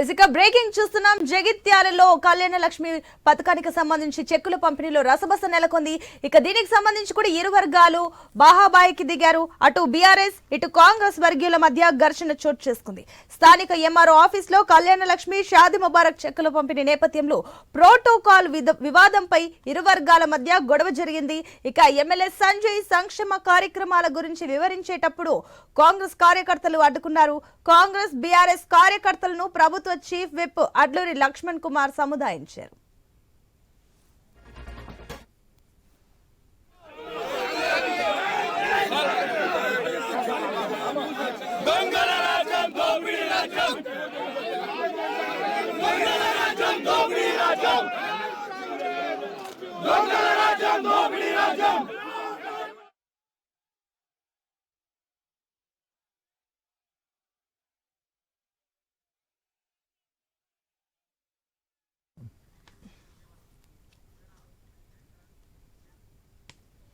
ఇసుక బ్రేకింగ్ చూస్తున్నాం. జగిత్యాలలో కళ్యాణ లక్ష్మి పథకానికి సంబంధించి చెక్కుల పంపిణీలో రసబస నెలకొంది. ఇక దీనికి సంబంధించి కూడా ఇరు వర్గాలు బాహాబాయికి దిగారు. అటు బీఆర్ఎస్ ఇటు కాంగ్రెస్ వర్గీయుల మధ్య ఘర్షణ చోటు చేసుకుంది. స్థానిక ఎంఆర్ఓ ఆఫీస్లో కళ్యాణ లక్ష్మి షాది ముబారక్ చెక్కుల పంపిణీ నేపథ్యంలో ప్రోటోకాల్ విద- వివాదంపై ఇరు వర్గాల మధ్య గొడవ జరిగింది. ఇక ఎమ్మెల్యే సంజయ్ సంక్షేమ కార్యక్రమాల గురించి వివరించేటప్పుడు కాంగ్రెస్ కార్యకర్తలు అడ్డుకున్నారు. కాంగ్రెస్ బీఆర్ఎస్ కార్యకర్తలను ప్రభుత్వం ప్రభుత్వ చీఫ్ విప్ అడ్లూరి లక్ష్మణ్ కుమార్ సముదాయించారు. దొంగల రాజ్యం దోపిడీ రాజ్యం దొంగల రాజ్యం దోపిడీ రాజ్యం దొంగల రాజ్యం దోపిడీ రాజ్యం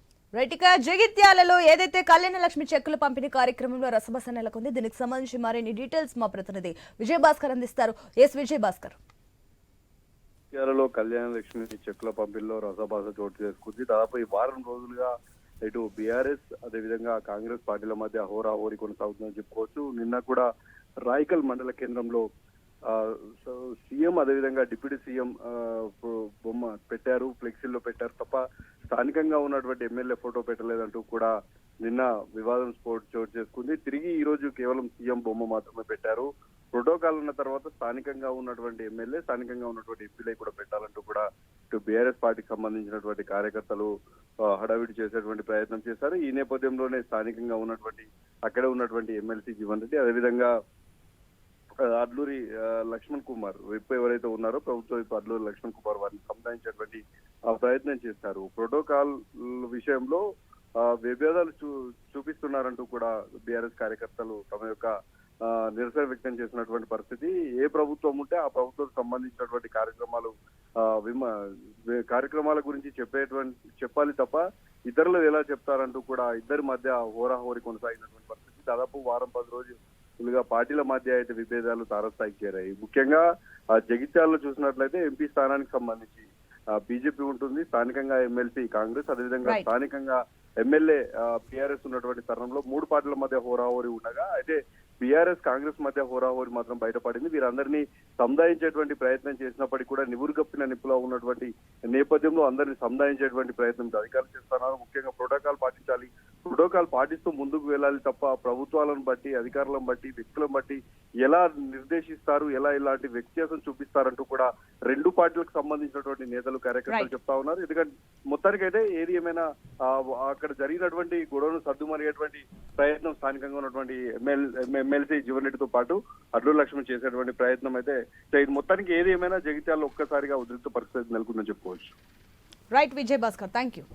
రైట్ ఇక జగిత్యాలలో ఏదైతే కళ్యాణ లక్ష్మి చెక్కుల పంపిణీ కార్యక్రమంలో రసభస నెలకొంది దీనికి సంబంధించి మరిన్ని డీటెయిల్స్ మా ప్రతినిధి విజయభాస్కర్ అందిస్తారు. ఎస్ విజయభాస్కర్. జగిత్యాలలో కళ్యాణ లక్ష్మి చెక్కుల పంపిణీలో రసభాస చోటు చేసుకుంది. దాదాపు ఈ వారం రోజులుగా ఇటు బీఆర్ఎస్ అదేవిధంగా కాంగ్రెస్ పార్టీల మధ్య హోరాహోరీ కొనసాగుతుందని చెప్పుకోవచ్చు. నిన్న కూడా రాయకల్ మండల కేంద్రంలో సీఎం అదేవిధంగా డిప్యూటీ సీఎం బొమ్మ పెట్టారు ఫ్లెక్సీల్లో పెట్టారు తప్ప స్థానికంగా ఉన్నటువంటి ఎమ్మెల్యే ఫోటో పెట్టలేదంటూ కూడా నిన్న వివాదం స్పోర్ట్ చోటు చేసుకుంది. తిరిగి ఈ రోజు కేవలం సీఎం బొమ్మ మాత్రమే పెట్టారు. ప్రోటోకాల్ ఉన్న తర్వాత స్థానికంగా ఉన్నటువంటి ఎమ్మెల్యే స్థానికంగా ఉన్నటువంటి ఎంపీలే కూడా పెట్టాలంటూ కూడా ఇటు బీఆర్ఎస్ పార్టీకి సంబంధించినటువంటి కార్యకర్తలు హడావిడి చేసేటువంటి ప్రయత్నం చేశారు. ఈ నేపథ్యంలోనే స్థానికంగా ఉన్నటువంటి అక్కడే ఉన్నటువంటి ఎమ్మెల్సీ జీవన్ రెడ్డి అదేవిధంగా అడ్లూరి లక్ష్మణ్ కుమార్. విప్ ఎవరైతే ఉన్నారో ప్రభుత్వ విప్ అడ్లూరి లక్ష్మణ్ కుమార్ వారిని సంప్రదించేటువంటి ఆ, ప్రయత్నం చేశారు. ప్రోటోకాల్ విషయంలో విభేదాలు చూ చూపిస్తున్నారంటూ కూడా బీఆర్ఎస్ కార్యకర్తలు తమ యొక్క నిరసన వ్యక్తం చేసినటువంటి పరిస్థితి. ఏ ప్రభుత్వం ఉంటే ఆ ప్రభుత్వం సంబంధించినటువంటి కార్యక్రమాలు విమ కార్యక్రమాల గురించి చెప్పేటువంటి చెప్పాలి తప్ప ఇతరులు ఎలా చెప్తారంటూ కూడా ఇద్దరి మధ్య హోరాహోరి కొనసాగినటువంటి పరిస్థితి. దాదాపు వారం పది రోజులు రోజులుగా పార్టీల మధ్య అయితే విభేదాలు తారస్థాయికి చేరాయి ముఖ్యంగా జగిత్యాలలో చూసినట్లయితే ఎంపీ స్థానానికి సంబంధించి బీజేపీ ఉంటుంది స్థానికంగా ఎమ్మెల్సీ కాంగ్రెస్ అదేవిధంగా. స్థానికంగా ఎమ్మెల్యే బీఆర్ఎస్ ఉన్నటువంటి తరుణంలో మూడు పార్టీల మధ్య హోరాహోరీ ఉండగా అయితే బీఆర్ఎస్ కాంగ్రెస్ మధ్య హోరాహోరీ మాత్రం బయటపడింది. వీరందరినీ సముదాయించేటువంటి ప్రయత్నం చేసినప్పటికీ కూడా నివురుగప్పిన నిప్పులో ఉన్నటువంటి నేపథ్యంలో అందరినీ సముదాయించేటువంటి ప్రయత్నం అధికారులు చేస్తున్నారు. ముఖ్యంగా ప్రోటోకాల్ పాటించాలి ప్రోటోకాల్ పాటిస్తూ ముందుకు వెళ్ళాలి తప్ప ప్రభుత్వాలను బట్టి అధికారులను బట్టి వ్యక్తులను బట్టి ఎలా నిర్దేశిస్తారు ఎలా ఇలాంటి వ్యత్యాసం చూపిస్తారంటూ కూడా రెండు పార్టీలకు సంబంధించినటువంటి నేతలు కార్యకర్తలు. చెప్తా ఉన్నారు. ఎందుకంటే మొత్తానికైతే ఏది ఏమైనా అక్కడ జరిగినటువంటి గొడవను సర్దుమరిగేటువంటి ప్రయత్నం స్థానికంగా ఉన్నటువంటి ఎమ్మెల్ ఎమ్మెల్సీ జీవన్ రెడ్డితో పాటు అడ్లూరు లక్ష్మణ్ చేసేటువంటి ప్రయత్నం అయితే మొత్తానికి ఏది ఏమైనా జగిత్యాల్లో ఒక్కసారిగా ఉద్రిక్త పరిస్థితి నెలకొందని చెప్పుకోవచ్చు. Right Vijay Bhaskar thank you